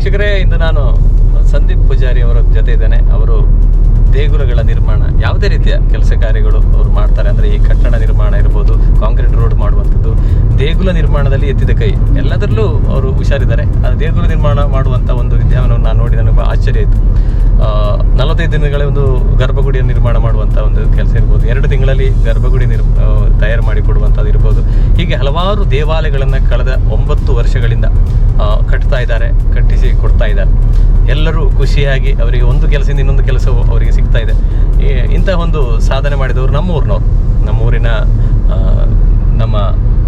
ವೀಕ್ಷಕರೇ, ಇಂದು ನಾನು ಸಂದೀಪ್ ಪೂಜಾರಿ ಅವರ ಜೊತೆ ಇದ್ದೇನೆ. ಅವರು ದೇಗುಲಗಳ ನಿರ್ಮಾಣ, ಯಾವುದೇ ರೀತಿಯ ಕೆಲಸ ಕಾರ್ಯಗಳು ಅವರು ಮಾಡ್ತಾರೆ. ಅಂದರೆ ಈ ಕಟ್ಟಡ ನಿರ್ಮಾಣ ಇರ್ಬೋದು, ಕಾಂಕ್ರೀಟ್ ರೋಡ್ ಮಾಡುವಂಥದ್ದು, ದೇಗುಲ ನಿರ್ಮಾಣದಲ್ಲಿ ಎತ್ತಿದ ಕೈ, ಎಲ್ಲದರಲ್ಲೂ ಅವರು ಹುಷಾರಿದ್ದಾರೆ. ಆ ದೇಗುಲ ನಿರ್ಮಾಣ ಮಾಡುವಂಥ ಒಂದು ವಿದ್ಯಮಾನವನ್ನು ನಾನು ನೋಡಿ ನನಗೆ ನಲವತ್ತೈದು ದಿನಗಳ ಒಂದು ಗರ್ಭಗುಡಿಯನ್ನು ನಿರ್ಮಾಣ ಮಾಡುವಂಥ ಒಂದು ಕೆಲಸ ಇರ್ಬೋದು. ಎರಡು ತಿಂಗಳಲ್ಲಿ ಗರ್ಭಗುಡಿ ನಿರ್ ತಯಾರು ಮಾಡಿ ಕೊಡುವಂಥದ್ದು ಇರ್ಬೋದು. ಹೀಗೆ ಹಲವಾರು ದೇವಾಲಯಗಳನ್ನು ಕಳೆದ ಒಂಬತ್ತು ವರ್ಷಗಳಿಂದ ಕಟ್ತಾ ಇದ್ದಾರೆ, ಕಟ್ಟಿಸಿ ಕೊಡ್ತಾ ಇದ್ದಾರೆ. ಎಲ್ಲರೂ ಖುಷಿಯಾಗಿ ಅವರಿಗೆ ಒಂದು ಕೆಲಸದಿಂದ ಇನ್ನೊಂದು ಕೆಲಸ ಅವರಿಗೆ ಸಿಗ್ತಾ ಇದೆ. ಇಂತಹ ಒಂದು ಸಾಧನೆ ಮಾಡಿದವರು ನಮ್ಮ ಊರಿನವರು ನಮ್ಮ ನಮ್ಮ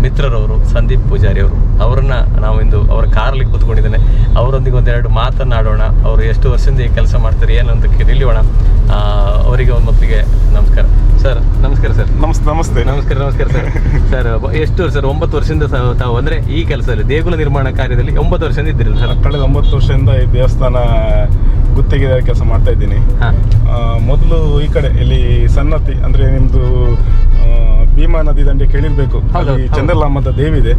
ಮಿತ್ರರವರು ಸಂದೀಪ್ ಪೂಜಾರಿ ಅವರು ಅವರನ್ನು ನಾವಿಂದು ಇಂದು ಅವರ ಕಾರಲ್ಲಿ ಕೂತ್ಕೊಂಡಿದ್ದೇನೆ. ಅವರೊಂದಿಗೆ ಒಂದೆರಡು ಮಾತನಾಡೋಣ ಅವರು ಎಷ್ಟು ವರ್ಷದಿಂದ ಈ ಕೆಲಸ ಮಾಡ್ತಾರೆ ಏನು ಅಂತ ತಿಳಿಯೋಣ. ಅವರಿಗೆ ಒಂದು ಮೊದಲಿಗೆ ನಮಸ್ಕಾರ. ಸರ್ ನಮಸ್ಕಾರ ಸರ್. ನಮಸ್ತೆ ನಮಸ್ತೆ. ನಮಸ್ಕಾರ ನಮಸ್ಕಾರ ಸರ್. ಸರ್ ಎಷ್ಟು ಸರ್ ಒಂಬತ್ತು ವರ್ಷದಿಂದ ತಾವು ಅಂದರೆ ಈ ಕೆಲಸದಲ್ಲಿ ದೇಗುಲ ನಿರ್ಮಾಣ ಕಾರ್ಯದಲ್ಲಿ ಒಂಬತ್ತು ವರ್ಷದಿಂದ ಇದ್ದೀರಿ ಸರ್? ಕಳೆದ ಒಂಬತ್ತು ವರ್ಷದಿಂದ ಈ ದೇವಸ್ಥಾನ ಗುತ್ತಿಗೆದಾರ ಕೆಲಸ ಮಾಡ್ತಾ ಇದ್ದೀನಿ. ಮೊದಲು ಈ ಕಡೆ ಇಲ್ಲಿ ಸನ್ನತಿ ಅಂದರೆ ಭೀಮಾ ನದಿ ದಂಡೆ ಕೇಳಿರ್ಬೇಕು. ಅಲ್ಲಿ. ಚಂದ್ರಲಾಮದ ದೇವಿ ಇದೆ.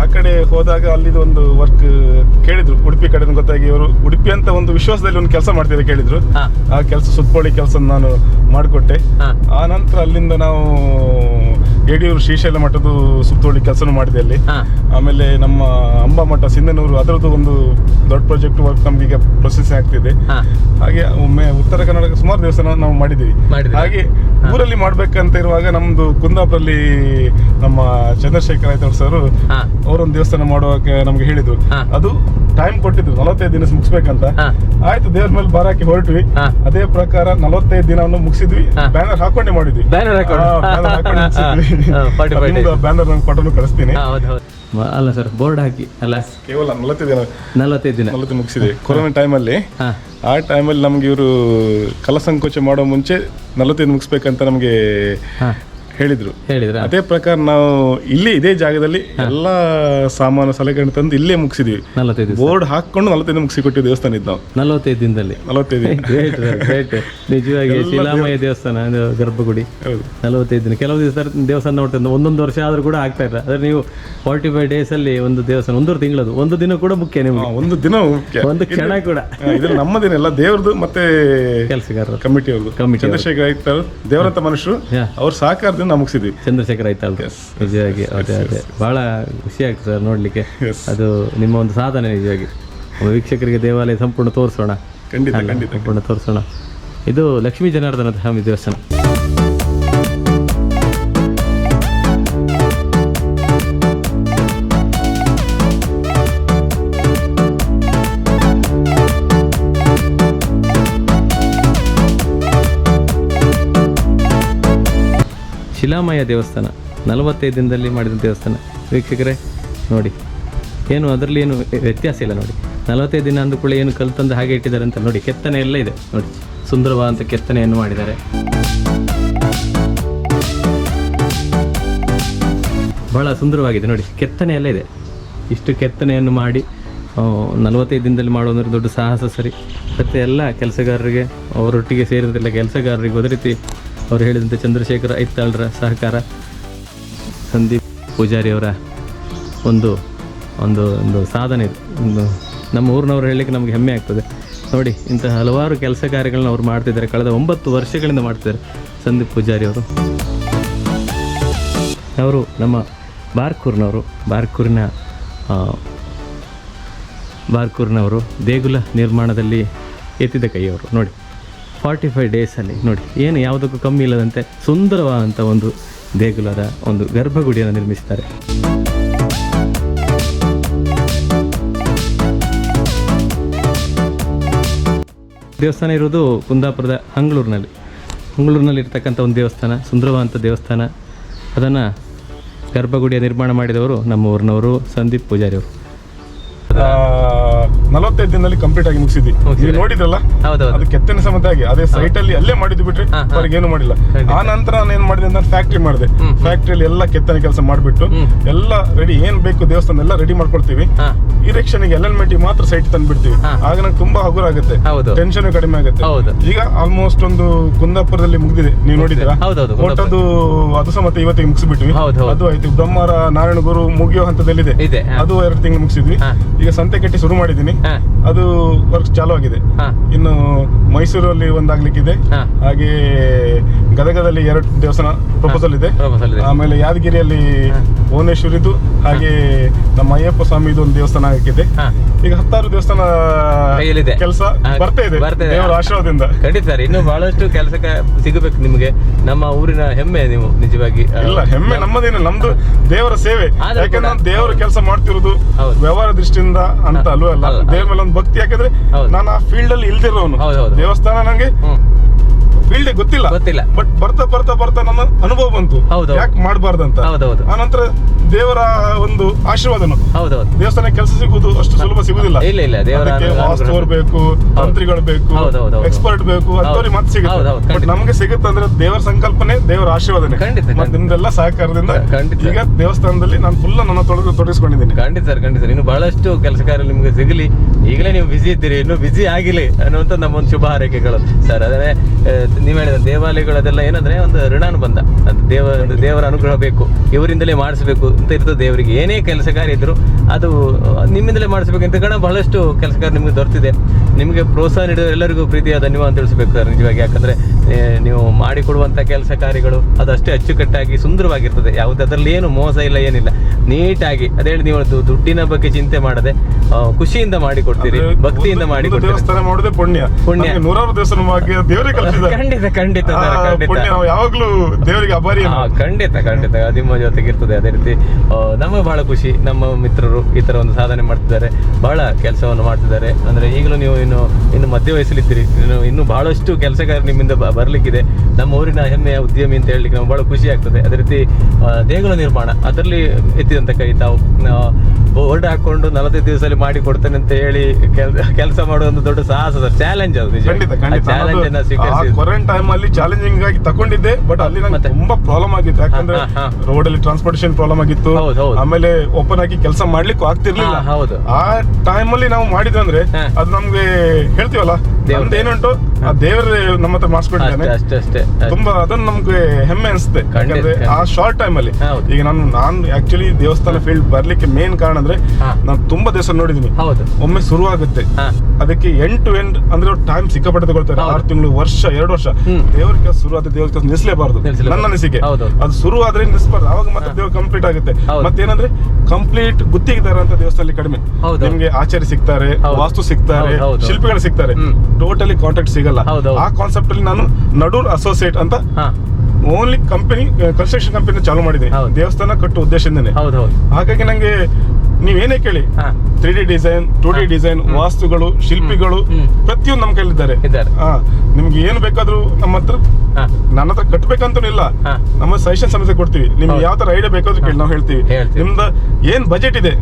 ಆ ಕಡೆ ಹೋದಾಗ ಅಲ್ಲಿ ಒಂದು ವರ್ಕ್ ಕೇಳಿದ್ರು. ಉಡುಪಿ ಕಡೆ ಗೊತ್ತಾಗಿ ಇವರು ಉಡುಪಿ ಅಂತ ಒಂದು ವಿಶ್ವಾಸದಲ್ಲಿ ಒಂದು ಕೆಲಸ ಮಾಡ್ತಿದ್ರೆ ಕೇಳಿದ್ರು. ಆ ಕೆಲಸ ಸುತ್ತೋಳಿ ಕೆಲಸ ನಾನು ಮಾಡಿಕೊಟ್ಟೆ. ಆ ನಂತರ ಅಲ್ಲಿಂದ ನಾವು ಯಡಿಯೂರು ಶ್ರೀಶೈಲ ಮಠದ್ದು ಸುತ್ತೋಳಿ ಕೆಲಸನೂ ಮಾಡಿದೆ ಅಲ್ಲಿ. ಆಮೇಲೆ ನಮ್ಮ ಅಂಬಾ ಮಠ ಸಿಂಧನೂರು ಅದರದ್ದು ಒಂದು ದೊಡ್ಡ ಪ್ರಾಜೆಕ್ಟ್ ವರ್ಕ್ ನಮ್ಗೆ ಈಗ ಪ್ರೊಸೆಸ್ ಆಗ್ತಿದೆ ಹಾಗೆ ಒಮ್ಮೆ ಉತ್ತರ ಕನ್ನಡ ಸುಮಾರು ದೇವಸ್ಥಾನ ನಾವು ಮಾಡಿದ್ದೀವಿ. ಹಾಗೆ. ಊರಲ್ಲಿ ಮಾಡ್ಬೇಕಂತ ಇರುವಾಗ ನಮ್ದು ಕುಂದಾಪುರಲ್ಲಿ ನಮ್ಮ ಚಂದ್ರಶೇಖರ್ ಆಯ್ತವ್ರ ಸರ್ ಅವರೊಂದು ದೇವಸ್ಥಾನ ಮಾಡೋಕೆ ನಮ್ಗೆ ಹೇಳಿದ್ರು. ಹಾ. ಅದು ಟೈಮ್ ಕೊಟ್ಟಿದ್ರು ನಲವತ್ತೈದು ದಿನ ಮುಗಿಸ್ಬೇಕಂತ. ಆಯ್ತು ದೇವ್ರ ಮೇಲೆ ಬಾರಾಕಿ ಹೊರಟ್ವಿ. ಅದೇ ಪ್ರಕಾರ ನಲವತ್ತೈದು ದಿನವನ್ನು ಮುಗಿಸಿದ್ವಿ. ಬ್ಯಾನರ್ ಹಾಕೊಂಡೇ ಮಾಡಿದ್ವಿ? ಬ್ಯಾನರ್ ಹಾಕೊಂಡು. ಹಾ, 45 days. ಬ್ಯಾನರ್ ಫೋಟೋನು ಕಳಿಸ್ತೀನಿ. ಹೌದು ಹೌದು. ಅಲ್ಲ ಸರ್ ಬೋರ್ಡ್ ಹಾಕಿ ಅಲ್ಲ? ಕೇವಲ ನಲವತ್ತೈದು ದಿನ. ನಲವತ್ತೈದು ದಿನ. ನಲವತ್ತು ಮುಗಿಸಿದೆ ಕೊರೋನಾ ಟೈಮಲ್ಲಿ ಆ ಟೈಮಲ್ಲಿ ನಮ್ಗೆ ಇವರು ಕಲಸಂಕೋಚ ಮಾಡೋ ಮುಂಚೆ ನಲವತ್ತೈದು ಮುಗಿಸ್ಬೇಕಂತ ನಮಗೆ ಹಾ. ಹೇಳಿದ್ರು. ಹೇಳಿದ್ರ? ಅದೇ ಪ್ರಕಾರ ನಾವು ಇಲ್ಲೇ ಇದೇ ಜಾಗದಲ್ಲಿ ಎಲ್ಲ ಸಾಮಾನು ಸಲಕರಣೆ ತಂದು ಇಲ್ಲೇ ಮುಗಿಸಿದ್ವಿ. ನಲವತ್ತೈದು ಬೋರ್ಡ್ ಹಾಕೊಂಡು ನಲವತ್ತೈದು ಮುಗಿಸಿ ಕೊಟ್ಟಿವಿ ದೇವಸ್ಥಾನ ಇದ್ದು ನಾವು. ನಲವತ್ತೈದು ದಿನದಲ್ಲಿ. ನಲವತ್ತೈದು ದಿನ. ಗ್ರೇಟ್ ಗ್ರೇಟ್ ನಿಜವಾಗಿ ಶಿಲಾಮಯ ದೇವಸ್ಥಾನ ಅದು ಗರ್ಭಗುಡಿ. ನಲವತ್ತೈದು ದಿನ. ಕೆಲವು ದಿವಸ ದೇವಸ್ಥಾನ ನೋಡ್ತಾ ಒಂದೊಂದು ವರ್ಷ ಆದ್ರೂ ಕೂಡ ಆಗ್ತಾ ಇಲ್ಲ. ಅದ್ರೆ ನೀವು ಫಾರ್ಟಿ ಫೈವ್ ಡೇಸ್ ಅಲ್ಲಿ ಒಂದು ದೇವಸ್ಥಾನ ಒಂದೂವರೆ ತಿಂಗಳದು. ಒಂದು ದಿನ ಕೂಡ ಮುಖ್ಯ ನಿಮ್ಗೆ. ಒಂದು ದಿನ ಮುಖ್ಯ. ಒಂದು ಕ್ಷಣ ಕೂಡ. ನಮ್ಮ ದಿನ ಎಲ್ಲ ದೇವ್ರದ್ದು ಮತ್ತೆ ಕೆಲಸಗಾರರು ಕಮಿಟಿ ಅವರು ಕಮಿಟಿ ಚಂದ್ರಶೇಖರ್ ಆಯ್ತಾರ ದೇವರಂತ ಮನುಷ್ಯರು. ಅವ್ರ ಸಹಕಾರದಿಂದ ನಾವು ಮುಗಿಸಿದ್ವಿ. ಚಂದ್ರಶೇಖರ್ ಆಯ್ತಾ ನಿಜವಾಗಿ ಅದೇ ಅದೇ ಬಹಳ ಖುಷಿ ಆಗ್ತದೆ ಸರ್ ನೋಡ್ಲಿಕ್ಕೆ. Yes. ಅದು ನಿಮ್ಮ ಒಂದು ಸಾಧನೆ ನಿಜವಾಗಿ. ವೀಕ್ಷಕರಿಗೆ ದೇವಾಲಯ ಸಂಪೂರ್ಣ ತೋರಿಸೋಣ. ಖಂಡಿತ ಖಂಡಿತ ಸಂಪೂರ್ಣ ತೋರಿಸೋಣ. ಇದು ಲಕ್ಷ್ಮೀ ಜನಾರ್ದನ ಸ್ವಾಮಿ ದೇವಸ್ಥಾನ. ಶಿಲಾಮಯ ದೇವಸ್ಥಾನ, ನಲವತ್ತೈದು ದಿನದಲ್ಲಿ ಮಾಡಿದ ದೇವಸ್ಥಾನ. ವೀಕ್ಷಕರೇ, ನೋಡಿ. ಏನು, ಅದರಲ್ಲಿ ಏನು ವ್ಯತ್ಯಾಸ ಇಲ್ಲ ನೋಡಿ. ನಲವತ್ತೈದು ದಿನ ಅಂದ ಕೂಡ ಏನು ಕಲ್ತಂದು ಹಾಗೆ ಇಟ್ಟಿದ್ದಾರೆ ಅಂತ ನೋಡಿ, ಕೆತ್ತನೆ ಎಲ್ಲ ಇದೆ. ನೋಡಿ, ಸುಂದರವಾದಂಥ ಕೆತ್ತನೆಯನ್ನು ಮಾಡಿದ್ದಾರೆ. ಬಹಳ ಸುಂದರವಾಗಿದೆ ನೋಡಿ, ಕೆತ್ತನೆ ಎಲ್ಲ ಇದೆ. ಇಷ್ಟು ಕೆತ್ತನೆಯನ್ನು ಮಾಡಿ ನಲವತ್ತೈದು ದಿನದಲ್ಲಿ ಮಾಡೋದಂದ್ರೆ ದೊಡ್ಡ ಸಾಹಸ ಸರಿ. ಮತ್ತು ಎಲ್ಲ ಕೆಲಸಗಾರರಿಗೆ, ಅವರೊಟ್ಟಿಗೆ ಸೇರಿದ್ರೆಲ್ಲ, ಕೆಲಸಗಾರರಿಗೆ ಅದೇ ರೀತಿ ಅವರು ಹೇಳಿದಂತೆ ಚಂದ್ರಶೇಖರ ಐತಾಳ್ರ ಸಹಕಾರ. ಸಂದೀಪ್ ಪೂಜಾರಿ ಅವರ ಒಂದು ಒಂದು ಒಂದು ಸಾಧನೆ ಇದು. ಒಂದು, ನಮ್ಮ ಊರಿನವ್ರು ಹೇಳಲಿಕ್ಕೆ ನಮಗೆ ಹೆಮ್ಮೆ ಆಗ್ತದೆ. ನೋಡಿ, ಇಂತಹ ಹಲವಾರು ಕೆಲಸ ಕಾರ್ಯಗಳನ್ನ ಅವ್ರು ಮಾಡ್ತಿದ್ದಾರೆ. ಕಳೆದ ಒಂಬತ್ತು ವರ್ಷಗಳಿಂದ ಮಾಡ್ತಿದ್ದಾರೆ ಸಂದೀಪ್ ಪೂಜಾರಿ ಅವರು. ಅವರು ನಮ್ಮ ಬಾರ್ಕೂರ್ನವರು, ಬಾರ್ಕೂರಿನ ಬಾರ್ಕೂರ್ನವರು ದೇಗುಲ ನಿರ್ಮಾಣದಲ್ಲಿ ಎತ್ತಿದ ಕೈಯವರು. ನೋಡಿ ಫಾರ್ಟಿ ಫೈವ್ ಡೇಸಲ್ಲಿ ನೋಡಿ, ಏನು ಯಾವುದಕ್ಕೂ ಕಮ್ಮಿ ಇಲ್ಲದಂತೆ ಸುಂದರವಾದಂಥ ಒಂದು ದೇಗುಲದ ಒಂದು ಗರ್ಭಗುಡಿಯನ್ನು ನಿರ್ಮಿಸ್ತಾರೆ ದೇವಸ್ಥಾನ ಇರೋದು ಕುಂದಾಪುರದ ಹಂಗಳೂರಿನಲ್ಲಿ ಹಂಗಳೂರಿನಲ್ಲಿ ಇರ್ತಕ್ಕಂಥ ಒಂದು ದೇವಸ್ಥಾನ ಸುಂದರವಾದಂಥ ದೇವಸ್ಥಾನ. ಅದನ್ನು ಗರ್ಭಗುಡಿಯ ನಿರ್ಮಾಣ ಮಾಡಿದವರು ನಮ್ಮ ಊರಿನವರು ಸಂದೀಪ್ ಪೂಜಾರಿ ಅವರು ನಲವತ್ತೈದು ದಿನದಲ್ಲಿ ಕಂಪ್ಲೀಟ್ ಆಗಿ ಮುಗಿಸಿದ್ವಿ. ನೀವು ನೋಡಿದ್ರಲ್ಲ? ಅದು ಕೆತ್ತನೆ ಸಮೇತ ಆಗಿ ಅದೇ ಸೈಟ್ ಅಲ್ಲಿ ಅಲ್ಲೇ ಮಾಡಿದ್ವಿ ಬಿಟ್ರೆ. ಅವ್ರಿಗೆ ಏನು ಮಾಡಿಲ್ಲ. ಆ ನಂತರ ನಾನು ಏನ್ ಮಾಡಿದೆ ಅಂದ್ರೆ ಫ್ಯಾಕ್ಟ್ರಿ ಮಾಡಿದೆ. ಫ್ಯಾಕ್ಟರಿಯಲ್ಲಿ ಎಲ್ಲ ಕೆತ್ತನೆ ಕೆಲಸ ಮಾಡಿಬಿಟ್ಟು. ಎಲ್ಲ ರೆಡಿ ಏನ್ ಬೇಕು ದೇವಸ್ಥಾನ ಎಲ್ಲ ರೆಡಿ ಮಾಡ್ಕೊಳ್ತೀವಿ. ಈ ಇರೆಕ್ಷನ್ಗೆ ಎಲೆನ್ಮೆಂಟ್ ಮಾತ್ರ ಸೈಟ್ ತಂದ್ಬಿಡ್ತೀವಿ. ಆಗ ನಂಗೆ ತುಂಬಾ ಹಗುರ ಆಗುತ್ತೆ. ಟೆನ್ಷನ್ ಕಡಿಮೆ ಆಗುತ್ತೆ. ಈಗ ಆಲ್ಮೋಸ್ಟ್ ಒಂದು ಕುಂದಾಪುರದಲ್ಲಿ ಮುಗಿದಿದೆ. ನೀವು ನೋಡಿದ್ರೆ? ಒಟ್ಟದು ಅದು ಸಹ ಮತ್ತೆ ಇವತ್ತಿಗೆ ಮುಗಿಸ್ಬಿಟ್ವಿ. ಅದು ಆಯ್ತು. ಬ್ರಹ್ಮರ ನಾರಾಯಣ ಗುರು ಮುಗಿಯೋ ಹಂತದಲ್ಲಿದೆ. ಇದೆ. ಅದು ಎರಡು ತಿಂಗಳು ಮುಗಿಸಿದ್ವಿ. ಈಗ ಸಂತೆ ಕಟ್ಟಿ ಶುರು ಮಾಡಿದ್ದೀನಿ. ಹಾ. ಅದು ವರ್ಕ್ ಚಾಲು ಆಗಿದೆ. ಇನ್ನು ಮೈಸೂರಲ್ಲಿ ಒಂದಾಗ್ಲಿಕ್ಕಿದೆ. ಹಾಗೆ ಗದಗದಲ್ಲಿ ಎರಡು ದೇವಸ್ಥಾನ ಪ್ರಪೋಸಲ್ ಇದೆ. ಆಮೇಲೆ ಯಾದಗಿರಿಯಲ್ಲಿ. ಭುವನೇಶ್ವರಿದು ಹಾಗೆ ನಮ್ಮ ಅಯ್ಯಪ್ಪ ಸ್ವಾಮಿದು ಒಂದು ದೇವಸ್ಥಾನ ಆಗಿದೆ ಈಗ ಹತ್ತಾರು ದೇವಸ್ಥಾನ. ಕೆಲಸ ಬರ್ತಾ ಇದೆ. ದೇವರ ಆಶೀರ್ವಾದದಿಂದ. ಖಂಡಿತ ಸರ್ ಇನ್ನು ಬಹಳಷ್ಟು ಕೆಲಸಕ್ಕೆ ಸಿಗಬೇಕು ನಿಮಗೆ. ನಮ್ಮ ಊರಿನ ಹೆಮ್ಮೆ ನೀವು ನಿಜವಾಗಿ. ಇಲ್ಲ ಹೆಮ್ಮೆ ನಮ್ಮದೇನು ನಮ್ದು ದೇವರ ಸೇವೆ. ಯಾಕಂದ್ರೆ ದೇವರ ಕೆಲಸ ಮಾಡ್ತಿರೋದು ವ್ಯವಹಾರ ದೃಷ್ಟಿಯಿಂದ ಅಂತ. ಅಲ್ವೇ ಅಲ್ಲ. ದೇವ್ರ ಮೇಲೆ ಒಂದು ಭಕ್ತಿ ಯಾಕಂದ್ರೆ ನಾನು ಆ ಫೀಲ್ಡ್ ಅಲ್ಲಿ ಇಲ್ದಿರೋನು. ದೇವಸ್ಥಾನ ನಂಗೆ ಫೀಲ್ಡ್ ಗೊತ್ತಿಲ್ಲ. ಗೊತ್ತಿಲ್ಲ. ಬಟ್ ಬರ್ತಾ ಬರ್ತಾ ಬರ್ತಾ ನನ್ನ ಅನುಭವ ಬಂತು. ಯಾಕೆ ಮಾಡಬಾರ್ದಂತ? ಆ ಆನಂತರ ದೇವರ ಒಂದು ಆಶೀರ್ವಾದನು ಹೌದೌದು. ದೇವಸ್ಥಾನ ಕೆಲಸ ಸಿಗುವುದು ಅಷ್ಟು ಸುಲಭ ಸಿಗುದಿಲ್ಲ ಇಲ್ಲ, ಇಲ್ಲ, ದೇವರ ಅದಕ್ಕೆ ಬೇಕು ತಂತ್ರಿಗಳು ಬೇಕು. ಎಕ್ಸ್ಪರ್ಟ್ ಬೇಕು ಅಂತವ್ರಿಗೆ ಮತ್ತೆ ಸಿಗುತ್ತೆ. ಬಟ್. ನಮಗೆ ಸಿಗುತ್ತೆ ಅಂದ್ರೆ ದೇವರ ಸಂಕಲ್ಪನೆ ದೇವರ ಆಶೀರ್ವಾದನೆ. ಖಂಡಿತ, ನಿಮ್ದೆಲ್ಲ ಸಹಕಾರದಿಂದ ಖಂಡಿತ. ಈಗ ದೇವಸ್ಥಾನದಲ್ಲಿ ನಾನು ಫುಲ್ ನನ್ನ ತೊಡಗು ತೊಡಗಿಸ್ಕೊಂಡಿದ್ದೀನಿ ಖಂಡಿತ ಸರ್ ಖಂಡಿತ ಸರ್. ಇನ್ನು ಬಹಳಷ್ಟು ಕೆಲಸ ಕಾರ್ಯ ನಿಮ್ಗೆ ಸಿಗಲಿ. ಈಗಲೇ ನೀವು ಬಿಸಿ ಇದ್ದೀರಿ ಇನ್ನು ಬಿಸಿ ಆಗಿಲಿ ಅನ್ನುವಂಥ ನಮ್ಮ ಒಂದು ಶುಭ ಹಾರೈಕೆಗಳು ಸರ್. ಅದೇ ನೀವು ಹೇಳಿದ ದೇವಾಲಯಗಳು ಅದೆಲ್ಲ ಏನಂದ್ರೆ ಒಂದು ಋಣಾನುಬಂಧ. ದೇವ ದೇವರ ಅನುಗ್ರಹ ಬೇಕು. ಇವರಿಂದಲೇ ಮಾಡಿಸ್ಬೇಕು. ಅಂತ ಇರ್ತದೆ ದೇವರಿಗೆ. ಏನೇ ಕೆಲಸಕಾರ ಇದ್ರು ಅದು ನಿಮ್ಮಿಂದಲೇ ಮಾಡಿಸ್ಬೇಕು. ಅಂತ ಕಣ ಬಹಳಷ್ಟು ಕಾರ್ಯ ನಿಮಗೆ ದೊರೆತಿದೆ. ನಿಮಗೆ ಪ್ರೋತ್ಸಾಹ ನೀಡೋ ಎಲ್ಲರಿಗೂ ಪ್ರೀತಿಯ ಧನ್ಯವಾದ ತಿಳಿಸಬೇಕು ಸರ್ ನಿಜವಾಗಿ. ಯಾಕಂದ್ರೆ ನೀವು ಮಾಡಿಕೊಡುವಂಥ ಕೆಲಸ ಕಾರ್ಯಗಳು ಅದಷ್ಟೇ ಅಚ್ಚುಕಟ್ಟಾಗಿ ಸುಂದರವಾಗಿರ್ತದೆ. ಯಾವುದೇ ಅದರಲ್ಲಿ ಏನು ಮೋಸ ಇಲ್ಲ ಏನಿಲ್ಲ. ನೀಟಾಗಿ ಅದೇ ಹೇಳಿ ನೀವು ದುಡ್ಡಿನ ಬಗ್ಗೆ ಚಿಂತೆ ಮಾಡದೆ ಖುಷಿಯಿಂದ ಮಾಡಿಕೊಡ್ತೀರಿ ಭಕ್ತಿಯಿಂದ ಮಾಡಿ ದೇವಸ್ಥಾನ ಮಾಡೋದೇ ಪುಣ್ಯ. ಪುಣ್ಯ. ನೂರಾರು ದೇವಸ್ಥಾನ ಖಂಡಿತ ಖಂಡಿತ ಖಂಡಿತ. ಯಾವಾಗ್ಲೂ ದೇವರಿಗೆ ಅಭಾರಿ ಖಂಡಿತ ಖಂಡಿತ. ನಿಮ್ಮ ಜೊತೆಗೆ ಇರ್ತದೆ ಅದೇ ರೀತಿ. ನಮಗೆ ಬಹಳ ಖುಷಿ. ನಮ್ಮ ಮಿತ್ರರು ಈ ಥರ ಒಂದು ಸಾಧನೆ ಮಾಡ್ತಿದ್ದಾರೆ. ಬಹಳ ಕೆಲಸವನ್ನು ಮಾಡ್ತಿದ್ದಾರೆ. ಅಂದರೆ ಈಗಲೂ ನೀವು ಇನ್ನು ಇನ್ನು ಮಧ್ಯ ವಯಸ್ಸಲ್ಲಿದ್ದೀರಿ. ಇನ್ನು, ಇನ್ನೂ ಬಹಳಷ್ಟು ಕೆಲಸಗಾರ ನಿಮ್ಮಿಂದ ಬರಲಿಕ್ಕಿದೆ. ನಮ್ಮ ಊರಿನ ಹೆಮ್ಮೆಯ ಉದ್ಯಮಿ ಅಂತ ಹೇಳಲಿಕ್ಕೆ ನಮ್ಗೆ ಭಾಳ ಖುಷಿ ಆಗ್ತದೆ. ಅದೇ ರೀತಿ ದೇಗುಲ ನಿರ್ಮಾಣ. ಅದರಲ್ಲಿ ಎತ್ತಿದಂತ ಕೈ ತಾವು ಬೋರ್ಡ್ ಹಾಕೊಂಡು ನಲವತ್ತೈದು ದಿವಸದಲ್ಲಿ ಮಾಡಿ ಕೊಡ್ತೇನೆ ಅಂತ ಹೇಳಿ ಕೆಲಸ ಮಾಡುವ ಒಂದು ದೊಡ್ಡ ಸಾಹಸ ಚಾಲೆಂಜ್ ಅದು ನಿಜ. ಚಾಲೆಂಜ್ ಅನ್ನ ಸ್ವೀಕರಿಸಿ ಕೊರೋನಾ ಟೈಮ್ ಅಲ್ಲಿ ಚಾಲೆಂಜಿಂಗ್ ಆಗಿ ತಗೊಂಡಿದ್ದೆ ಬಟ್ ಅಲ್ಲಿ ನಂಗೆ ತುಂಬಾ ಪ್ರಾಬ್ಲಮ್ ಆಗಿತ್ತು. ಯಾಕಂದ್ರೆ. ರೋಡ್ ಅಲ್ಲಿ ಟ್ರಾನ್ಸ್ಪೋರ್ಟೇಷನ್ ಪ್ರಾಬ್ಲಮ್ ಆಗಿತ್ತು. ಆಮೇಲೆ ಓಪನ್ ಆಗಿ ಕೆಲಸ ಮಾಡ್ಲಿಕ್ಕೂ ಆಗ್ತಿರ್ಲಿಲ್ಲ. ಹೌದು. ಆ ಟೈಮ್ ಅಲ್ಲಿ ನಾವು ಮಾಡಿದ್ವಿ ಅಂದ್ರೆ ಅದು ನಮ್ಗೆ ಹೇಳ್ತೀವಲ್ಲ ನಮ್ದು ಏನುಂಟು? ಆ ದೇವರೇ ನಮ್ಮ ಹತ್ರ ಮಾಡಿಸ್ಬಿಟ್ಟಿದ್ದಾನೆ ಅಷ್ಟೇ ಅಷ್ಟೇ ತುಂಬಾ ಅದನ್ನ ನಮ್ಗೆ ಹೆಮ್ಮೆ ಅನ್ಸುತ್ತೆ. ಯಾಕಂದ್ರೆ ಆ ಶಾರ್ಟ್ ಟೈಮ್ ಅಲ್ಲಿ ಈಗ ನಾನು ನಾನು ಆಕ್ಚುಲಿ ದೇವಸ್ಥಾನ ಫೀಲ್ಡ್ ಬರ್ಲಿಕ್ಕೆ ಮೇನ್ ಕಾರಣ ಅಂದ್ರೆ. ನಾನು ತುಂಬಾ ದೇವಸ್ಥಾನ ನೋಡಿದೀನಿ. ಒಮ್ಮೆ ಶುರು ಆಗುತ್ತೆ ಅದಕ್ಕೆ ಎಂಡ್ ಟು ಎಂಡ್ ಅಂದ್ರೆ ಟೈಮ್ ಸಿಕ್ಕಾಪಟ್ಟೆ ತಗೊಳ್ತಾರೆ. ಆರು ತಿಂಗಳು ವರ್ಷ ಎರಡು ವರ್ಷ. ದೇವ್ರ ಕೆಲಸ ಶುರು ಆದ್ರೆ ದೇವ್ರ ಕೆಲಸ ನಿಲ್ಲಿಸಲೇಬಾರದು. ನನ್ನ ಅನಿಸಿಕೆ. ಅದು ಶುರು ಆದ್ರೆ ನಿಲ್ಲಿಸಬಾರ್ದು ಅವಾಗ ಮತ್ತೆ ದೇವ್ರು ಕಂಪ್ಲೀಟ್ ಆಗುತ್ತೆ. ಮತ್ತೇನಂದ್ರೆ ಕಂಪ್ಲೀಟ್ ಗುತ್ತಿಗೆದಾರ ಅಂತ ದೇವಸ್ಥಾನ ಕಡಿಮೆ. ನಿಮ್ಗೆ ಆಚಾರ್ಯ ಸಿಗ್ತಾರೆ. ವಾಸ್ತು ಸಿಗ್ತಾರೆ. ಶಿಲ್ಪಿಗಳು ಸಿಗ್ತಾರೆ. ಟೋಟಲಿ ಕಾಂಟ್ರಾಕ್ಟ್ ಕಾಂಟ್ಯಾಕ್ಟ್ ಸಿಗಲ್ಲ. ಆ ಕಾನ್ಸೆಪ್ಟ್ ಅಲ್ಲಿ ನಾನು ನಡೂರ್ ಅಸೋಸಿಯೇಟ್ ಅಂತ ಓನ್ಲಿ ಕಂಪನಿ ಕನ್ಸ್ಟ್ರಕ್ಷನ್ ಕಂಪನಿ ಚಾಲು ಮಾಡಿದೆ. ದೇವಸ್ಥಾನ ಕಟ್ಟುವ ಉದ್ದೇಶದಿಂದನೇ. ಹೌದು ಹೌದು ಹಾಗಾಗಿ ನಂಗೆ ನೀವೇನೇ ಕೇಳಿ three D design two D design ವಾಸ್ತುಗಳು ಶಿಲ್ಪಿಗಳು ಪ್ರತಿಯೊಂದು ನಮ್ಮ ಕೈಲಿದ್ದಾರೆ. ನಿಮ್ಗೆ ಏನು ಬೇಕಾದ್ರೂ ನಮ್ಮ ಹತ್ರ ನನ್ನ ಹತ್ರ ಕಟ್ಬೇಕಂತೂ ಇಲ್ಲ. ನಮ್ಮ ಸಜೆಷನ್ ಸಮಸ್ಯೆ ಕೊಡ್ತೀವಿ. ನಿಮ್ಗೆ. ಯಾವ ತರ ಐಡಿಯಾ ಬೇಕಾದ್ರೂ ಕೇಳಿ ನಾವು ಹೇಳ್ತೀವಿ. ನಿಮ್ದು ಏನ್ ಬಜೆಟ್ ಇದೆ?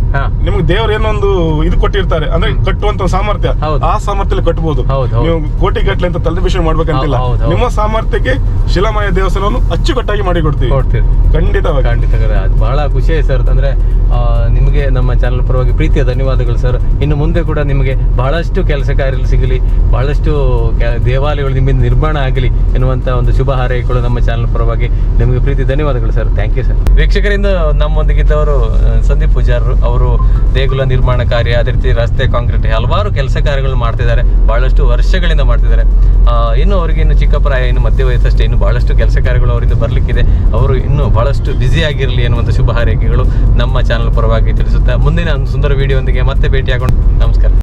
ನಿಮ್ಗೆ ದೇವ್ರ ಏನೊಂದು ಇದು ಕೊಟ್ಟಿರ್ತಾರೆ. ಅಂದ್ರೆ ಕಟ್ಟುವಂತ ಸಾಮರ್ಥ್ಯ. ಆ ಸಾಮರ್ಥ್ಯದಲ್ಲಿ ಕಟ್ಬೋದು. ಹೌದು, ಹೌದು. ನೀವು ಕೋಟಿ ಗಟ್ಟಲೆ ಅಂತ ತಲೆಬಿಷನ್ ಮಾಡ್ಬೇಕಂತಿಲ್ಲ. ನಿಮ್ಮ ಸಾಮರ್ಥ್ಯಕ್ಕೆ ಶಿಲಾಮಯ ದೇವಸ್ಥಾನವನ್ನು ಅಚ್ಚುಕಟ್ಟಾಗಿ ಮಾಡಿ ಕೊಡ್ತೀವಿ. ಖಂಡಿತವಾಗಿ. ಖಂಡಿತ ಬಹಳ ಖುಷಿ ಸರ್. ಅಂದ್ರೆ ನಿಮಗೆ ನಮ್ಮ ಚಾನಲ್ ಪರವಾಗಿ ಪ್ರೀತಿಯ ಧನ್ಯವಾದಗಳು ಸರ್ ಇನ್ನು ಮುಂದೆ ಕೂಡ ನಿಮಗೆ ಬಹಳಷ್ಟು ಕೆಲಸ ಕಾರ್ಯಗಳು ಸಿಗಲಿ, ಬಹಳಷ್ಟು ದೇವಾಲಯಗಳು ನಿಮ್ಮಿಂದ ನಿರ್ಮಾಣ ಆಗಲಿ ಎನ್ನುವಂಥ ಒಂದು ಶುಭ ಹಾರೈಕೆಗಳು ನಮ್ಮ ಚಾನಲ್ ಪರವಾಗಿ ನಿಮಗೆ ಪ್ರೀತಿ ಧನ್ಯವಾದಗಳು ಸರ್ ಥ್ಯಾಂಕ್ ಯು ಸರ್ ವೀಕ್ಷಕರಿಂದ ನಮ್ಮೊಂದಿಗಿದ್ದವರು ಸಂದೀಪ್ ಪೂಜಾರರು. ಅವರು ದೇಗುಲ ನಿರ್ಮಾಣ ಕಾರ್ಯ, ಅದೇ ರೀತಿ ರಸ್ತೆ, ಕಾಂಕ್ರೀಟ್, ಹಲವಾರು ಕೆಲಸ ಕಾರ್ಯಗಳು ಮಾಡ್ತಿದ್ದಾರೆ. ಬಹಳಷ್ಟು ವರ್ಷಗಳಿಂದ ಮಾಡ್ತಿದ್ದಾರೆ. ಇನ್ನು ಅವರಿಗೆ ಇನ್ನು ಚಿಕ್ಕ ಪ್ರಾಯ, ಇನ್ನು ಮಧ್ಯ ವಯಸ್ಸಷ್ಟೇ ಇನ್ನು ಬಹಳಷ್ಟು ಕೆಲಸ ಕಾರ್ಯಗಳು ಅವರಿಂದ ಬರಲಿಕ್ಕಿದೆ. ಅವರು ಇನ್ನು ಬಹಳಷ್ಟು ಬ್ಯುಸಿ ಆಗಿರಲಿ ಎನ್ನುವಂಥ ಶುಭ ಹಾರೈಕೆಗಳು ನಮ್ಮ ಚಾನಲ್ ಪರವಾಗಿ ತಿಳಿಸುತ್ತಾ ಮುಂದಿನ ಒಂದು ಸುಂದರ ವಿಡಿಯೋದೊಂದಿಗೆ ಮತ್ತೆ ಭೇಟಿಯಾಗೋಣ. ನಮಸ್ಕಾರ.